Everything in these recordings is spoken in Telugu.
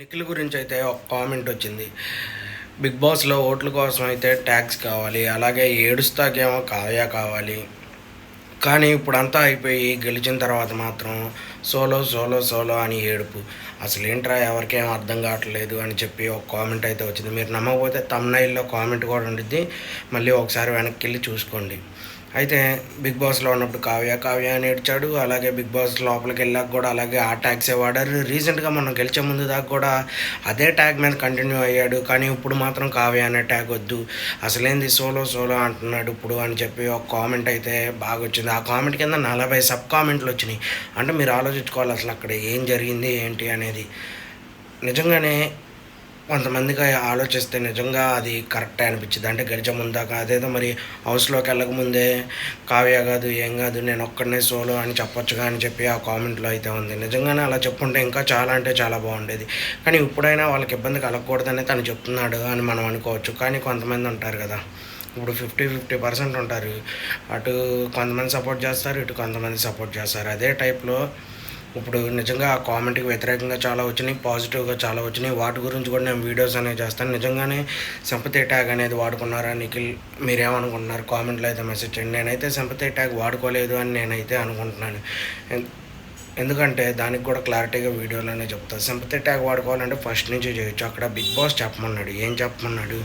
నిఖిల్ గురించి అయితే ఒక కామెంట్ వచ్చింది. బిగ్ బాస్లో ఓట్ల కోసం అయితే ట్యాక్స్ కావాలి అలాగే ఏడుస్తాకేమో కావ్య కావాలి. కానీ ఇప్పుడంతా అయిపోయి గెలిచిన తర్వాత మాత్రం సోలో సోలో సోలో అని ఏడుపు. అసలు ఏంట్రా ఎవరికేం అర్థం కావట్లేదు అని చెప్పి ఒక కామెంట్ అయితే వచ్చింది. మీరు నమ్మకపోతే తమ్నైల్లో కామెంట్ కూడా ఉండిద్ది. మళ్ళీ ఒకసారి వెనక్కి వెళ్ళి చూసుకోండి. అయితే బిగ్ బాస్లో ఉన్నప్పుడు కావ్య కావ్య అని ఏడ్చాడు అలాగే బిగ్ బాస్ లోపలికి వెళ్ళాక కూడా అలాగే ఆ ట్యాగ్సే వాడారు. రీసెంట్గా మనం గెలిచే ముందు దాకా కూడా అదే ట్యాగ్ మీద కంటిన్యూ అయ్యాడు. కానీ ఇప్పుడు మాత్రం కావ్య అనే ట్యాగ్ వద్దు. అసలేంది సోలో సోలో అంటున్నాడు ఇప్పుడు అని చెప్పి ఒక కామెంట్ అయితే బాగా వచ్చింది. ఆ కామెంట్ కింద నలభై సబ్ కామెంట్లు వచ్చినాయి. అంటే మీరు ఆలోచించుకోవాలి అసలు అక్కడ ఏం జరిగింది ఏంటి అనేది. నిజంగానే కొంతమందికి ఆలోచిస్తే నిజంగా అది కరెక్ట్ అనిపించింది అంటే గడిచే ముందాక అదేదో మరి హౌస్లోకి వెళ్ళకముందే కావ్య కాదు ఏం కాదు నేను ఒక్కడనే సోలో అని చెప్పొచ్చుగా అని చెప్పి ఆ కామెంట్లో అయితే ఉంది. నిజంగానే అలా చెప్పుంటే ఇంకా చాలా అంటే చాలా బాగుండేది. కానీ ఇప్పుడైనా వాళ్ళకి ఇబ్బంది కలగకూడదనే తను చెప్తున్నాడు అని మనం అనుకోవచ్చు. కానీ కొంతమంది ఉంటారు కదా ఇప్పుడు ఫిఫ్టీ ఫిఫ్టీ పర్సెంట్ ఉంటారు. అటు కొంతమంది సపోర్ట్ చేస్తారు ఇటు కొంతమంది సపోర్ట్ చేస్తారు. అదే టైప్లో ఇప్పుడు నిజంగా ఆ కామెంట్కి వ్యతిరేకంగా చాలా వచ్చినాయి పాజిటివ్గా చాలా వచ్చినాయి. వాటి గురించి కూడా నేను వీడియోస్ అనేవి చేస్తాను. నిజంగానే సింపతి ట్యాగ్ అనేది వాడుకున్నారా నిఖిల్? మీరేమనుకుంటున్నారు? కామెంట్లో అయితే మెసేజ్ చేయండి. నేనైతే సింపతి ట్యాగ్ వాడుకోలేదు అని నేనైతే అనుకుంటున్నాను. ఎందుకంటే దానికి కూడా క్లారిటీగా వీడియోలోనే చెప్తాను సింపతి ట్యాగ్ వాడుకోవాలంటే ఫస్ట్ నుంచి చేయొచ్చు. అక్కడ బిగ్ బాస్ చెప్పమన్నాడు. ఏం చెప్పమన్నాడు?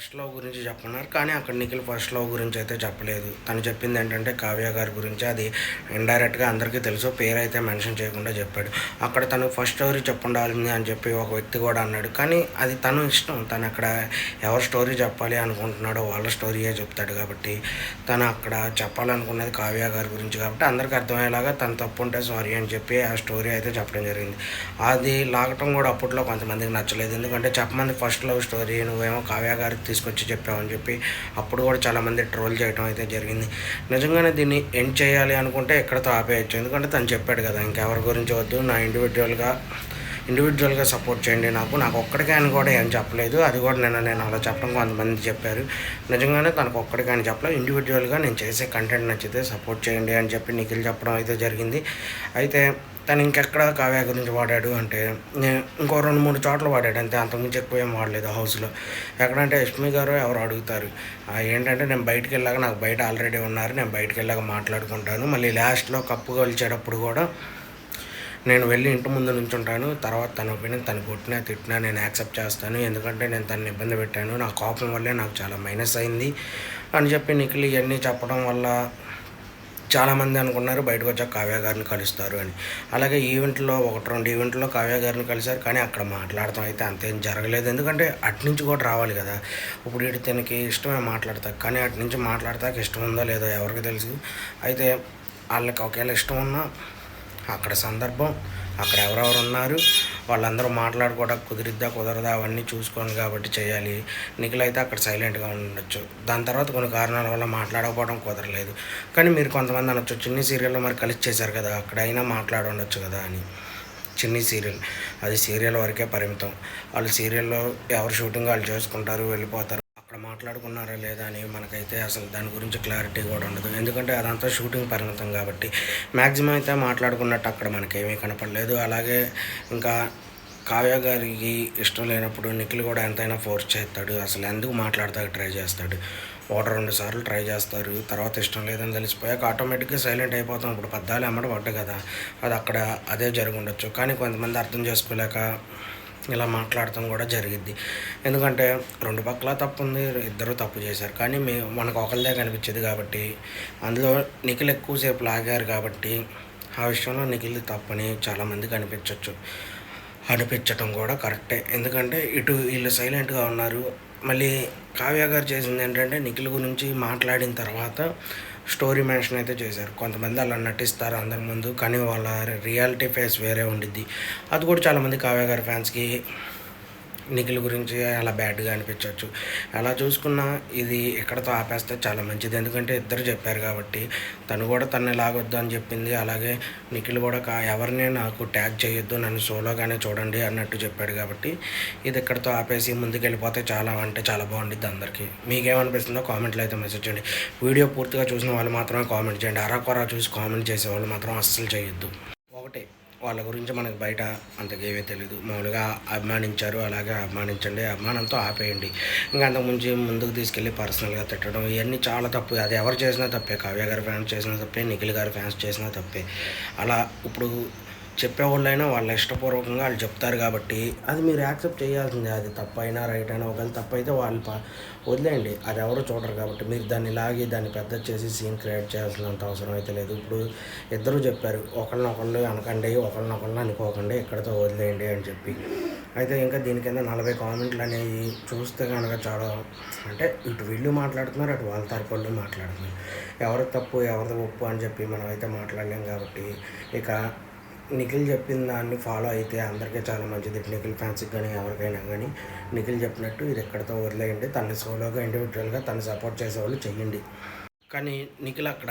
ఫస్ట్ లవ్ గురించి చెప్పన్నారు కానీ అక్కడ నిఖిల్ ఫస్ట్ లవ్ గురించి అయితే చెప్పలేదు. తను చెప్పింది ఏంటంటే కావ్య గారి గురించి అది ఇండైరెక్ట్గా అందరికీ తెలుసు. పేరు అయితే మెన్షన్ చేయకుండా చెప్పాడు. అక్కడ తను ఫస్ట్ స్టోరీ చెప్పుండాలి అని చెప్పి ఒక వ్యక్తి కూడా అన్నాడు. కానీ అది తను ఇష్టం. తను అక్కడ ఎవరి స్టోరీ చెప్పాలి అనుకుంటున్నాడో వాళ్ళ స్టోరీయే చెప్తాడు కాబట్టి తను అక్కడ చెప్పాలనుకున్నది కావ్య గారి గురించి కాబట్టి అందరికీ అర్థమయ్యేలాగా తను తప్పు ఉంటే సారీ అని చెప్పి ఆ స్టోరీ అయితే చెప్పడం జరిగింది. అది లాగటం కూడా అప్పట్లో కొంతమందికి నచ్చలేదు. ఎందుకంటే చెప్పమంది ఫస్ట్ లవ్ స్టోరీ నువ్వేమో కావ్య గారి తీసుకొచ్చి చెప్పామని చెప్పి అప్పుడు కూడా చాలామంది ట్రోల్ చేయడం అయితే జరిగింది. నిజంగానే దీన్ని ఎండ్ చేయాలి అనుకుంటే ఎక్కడతో ఆపేయచ్చు. ఎందుకంటే తను చెప్పాడు కదా ఇంకెవరి గురించి వద్దు నా ఇండివిజువల్గా ఇండివిజువల్గా సపోర్ట్ చేయండి నాకు. నాకు ఒక్కడికే అని కూడా ఏం చెప్పలేదు. అది కూడా నేను నేను అలా చెప్పడం కొంతమంది చెప్పారు. నిజంగానే తనకు ఒక్కడికే అని చెప్పలేదు. ఇండివిజువల్గా నేను చేసే కంటెంట్ నచ్చితే సపోర్ట్ చేయండి అని చెప్పి నిఖిల్ చెప్పడం అయితే జరిగింది. అయితే తను ఇంకెక్కడ కావ్య గురించి వాడాడు అంటే నేను ఇంకో రెండు మూడు చోట్ల వాడాడు. అంతే అంతకుమించి ఎక్కువ ఏం వాడలేదు హౌస్లో. ఎక్కడంటే యష్మి గారు ఎవరు అడుగుతారు ఏంటంటే నేను బయటకు వెళ్ళాక నాకు బయట ఆల్రెడీ ఉన్నారు. నేను బయటకు వెళ్ళాక మాట్లాడుకుంటాను. మళ్ళీ లాస్ట్లో కప్పు కలిచేటప్పుడు కూడా నేను వెళ్ళి ఇంటి ముందు నుంచుంటాను. తర్వాత తన ఒపీనియన్ తను కొట్టినా తిట్టినా నేను యాక్సెప్ట్ చేస్తాను. ఎందుకంటే నేను తనని ఇబ్బంది పెట్టాను. నా కోపం వల్లే నాకు చాలా మైనస్ అయింది అని చెప్పి నిఖిల్ ఇవన్నీ చెప్పడం వల్ల చాలామంది అనుకున్నారు బయటకు వచ్చాక కావ్య గారిని కలుస్తారు అని. అలాగే ఈవెంట్లో ఒకటి రెండు ఈవెంట్లో కావ్య గారిని కలిశారు. కానీ అక్కడ మాట్లాడటం అయితే అంతేం జరగలేదు. ఎందుకంటే అటు నుంచి కూడా రావాలి కదా. ఇప్పుడు ఇటు తనకి ఇష్టమే మాట్లాడతా కానీ అటు నుంచి మాట్లాడతాక ఇష్టం ఉందో లేదో ఎవరికి తెలుసు. అయితే వాళ్ళకి ఒకవేళ ఇష్టం ఉన్నా అక్కడ సందర్భం అక్కడ ఎవరెవరు ఉన్నారు వాళ్ళందరూ మాట్లాడుకోవడానికి కుదిరిద్దా కుదరదా అవన్నీ చూసుకోను కాబట్టి చేయాలి. నిఖిల్ అయితే అక్కడ సైలెంట్గా ఉండొచ్చు. దాని తర్వాత కొన్ని కారణాల వల్ల మాట్లాడకపోవడం కుదరలేదు. కానీ మీరు కొంతమంది అనొచ్చు చిన్ని సీరియల్లో మరి కలిసి చేశారు కదా అక్కడ అయినా ఉండొచ్చు కదా అని. చిన్ని సీరియల్ అది సీరియల్ వరకే పరిమితం. వాళ్ళు సీరియల్లో ఎవరు షూటింగ్ వాళ్ళు చేసుకుంటారు వెళ్ళిపోతారు. మాట్లాడుకున్నారా లేదా అని మనకైతే అసలు దాని గురించి క్లారిటీ కూడా ఉండదు. ఎందుకంటే అదంతా షూటింగ్ పరిమితం కాబట్టి మ్యాక్సిమం అయితే మాట్లాడుకున్నట్టు అక్కడ మనకేమీ కనపడలేదు. అలాగే ఇంకా కావ్య గారికి ఇష్టం లేనప్పుడు నిఖిల్ కూడా ఎంతైనా ఫోర్స్ చేస్తాడు. అసలు ఎందుకు మాట్లాడతాడు? ట్రై చేస్తాడు. ఒకటి రెండు సార్లు ట్రై చేస్తారు. తర్వాత ఇష్టం లేదని తెలిసిపోయాక ఆటోమేటిక్గా సైలెంట్ అయిపోతాం. ఇప్పుడు పద్దాలు అమ్మడం పడ్డ కదా. అది అక్కడ అదే జరిగి ఉండొచ్చు కానీ కొంతమంది అర్థం చేసుకోలేక ఇలా మాట్లాడటం కూడా జరిగిద్ది. ఎందుకంటే రెండు పక్కల తప్పు ఉంది ఇద్దరు తప్పు చేశారు. కానీ మీ మనకు ఒకరిదే కనిపించేది కాబట్టి అందులో నిఖిల్ ఎక్కువసేపు లాగారు కాబట్టి ఆ విషయంలో నిఖిల్ తప్పని చాలామంది కనిపించవచ్చు అనిపించటం కూడా కరెక్టే. ఎందుకంటే ఇటు వీళ్ళు సైలెంట్గా ఉన్నారు. మళ్ళీ కావ్య గారు చేసింది ఏంటంటే నిఖిల్ గురించి మాట్లాడిన తర్వాత స్టోరీ మెన్షన్ అయితే చేశారు. కొంతమంది అలా నటిస్తారు అందరి ముందు కానీ వాళ్ళ రియాలిటీ ఫేస్ వేరే ఉండిద్ది. అది కూడా చాలామంది కావ్య గారి ఫ్యాన్స్కి నిఖిల్ గురించి అలా బ్యాడ్గా అనిపించవచ్చు అలా చూసుకున్నా ఇది ఎక్కడతో ఆపేస్తే చాలా మంచిది. ఎందుకంటే ఇద్దరు చెప్పారు కాబట్టి తను కూడా తను లాగొద్దు అని చెప్పింది. అలాగే నిఖిల్ కూడా కా ఎవరిని నాకు ట్యాగ్ చేయొద్దు నన్ను సోలోగానే చూడండి అన్నట్టు చెప్పాడు కాబట్టి ఇది ఇక్కడతో ఆపేసి ముందుకు వెళ్ళిపోతే చాలా అంటే చాలా బాగుండిద్ది అందరికీ. మీకేమనిపిస్తుందో కామెంట్లో అయితే మెసేజ్ చేయండి. వీడియో పూర్తిగా చూసిన వాళ్ళు మాత్రమే కామెంట్ చేయండి. అరాకొరా చూసి కామెంట్ చేసే వాళ్ళు మాత్రం అస్సలు చేయొద్దు. వాళ్ళ గురించి మనకు బయట అంతకేమీ తెలియదు మామూలుగా అభిమానించారు అలాగే అభిమానించండి అభిమానంతో ఆపేయండి. ఇంకా అంతకుముందు ముందుకు తీసుకెళ్ళి పర్సనల్గా తిట్టడం ఇవన్నీ చాలా తప్పు. అది ఎవరు చేసినా తప్పే. కావ్య గారి ఫ్యాన్స్ చేసినా తప్పే నిఖిల్ గారి ఫ్యాన్స్ చేసినా తప్పే. అలా ఇప్పుడు చెప్పేవాళ్ళైనా వాళ్ళ ఇష్టపూర్వకంగా వాళ్ళు చెప్తారు కాబట్టి అది మీరు యాక్సెప్ట్ చేయాల్సిందే. అది తప్పైనా రైట్ అయినా ఒకవేళ తప్పైతే వాళ్ళు వదిలేయండి. అది ఎవరు చూడరు కాబట్టి మీరు దాన్ని లాగి దాన్ని పెద్ద చేసి సీన్ క్రియేట్ చేయాల్సినంత అవసరం అయితే లేదు. ఇప్పుడు ఇద్దరు చెప్పారు ఒకళ్ళనొకళ్ళు అనకండి ఒకళ్ళనొకళ్ళు అనుకోకండి ఇక్కడతో వదిలేయండి అని చెప్పి. అయితే ఇంకా దీని కింద నలభై కామెంట్లు అనేవి చూస్తే కనుక చాలా అంటే ఇటు వీళ్ళు మాట్లాడుతున్నారు అటు వాళ్ళ తరపు వాళ్ళు మాట్లాడుతున్నారు. ఎవరి తప్పు ఎవరిది ఒప్పు అని చెప్పి మనం అయితే మాట్లాడలేం కాబట్టి ఇక నిఖిల్ చెప్పిన దాన్ని ఫాలో అయితే అందరికీ చాలా మంచిది. నిఖిల్ ఫ్యాన్స్కి కానీ ఎవరికైనా కానీ నిఖిల్ చెప్పినట్టు ఇది ఎక్కడితో వదిలేయండి. తను సోలోగా ఇండివిజువల్గా తను సపోర్ట్ చేసేవాళ్ళు చెయ్యండి. కానీ నిఖిల్ అక్కడ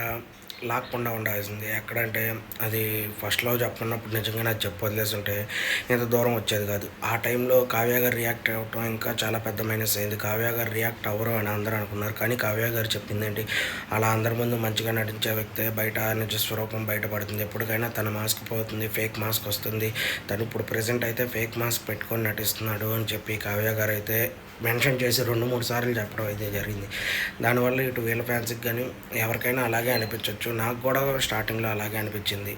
లాక్కుండా ఉండాల్సింది. ఎక్కడంటే అది ఫస్ట్లో చెప్పన్నప్పుడు నిజంగా నాకు చెప్పు వదిలేసి ఉంటే ఇంత దూరం వచ్చేది కాదు. ఆ టైంలో కావ్య గారు రియాక్ట్ అవ్వటం ఇంకా చాలా పెద్ద మైనస్ అయింది. కావ్య గారు రియాక్ట్ అవ్వరు అని అందరూ అనుకున్నారు. కానీ కావ్య గారు చెప్పింది ఏంటి అలా అందరి ముందు మంచిగా నటించే వ్యక్తే బయట నిజ స్వరూపం బయటపడుతుంది. ఎప్పటికైనా తన మాస్క్ పోతుంది ఫేక్ మాస్క్ వస్తుంది. తను ఇప్పుడు ప్రజెంట్ అయితే ఫేక్ మాస్క్ పెట్టుకొని నటిస్తున్నాడు అని చెప్పి కావ్య గారు అయితే మెన్షన్ చేసి రెండు మూడు సార్లు చెప్పడం అయితే జరిగింది. దానివల్ల ఇటు వీళ్ళ ఫ్యాన్స్కి కానీ ఎవరికైనా అలాగే అనిపించవచ్చు నాకు కూడా స్టార్టింగ్లో అలాగే అనిపించింది.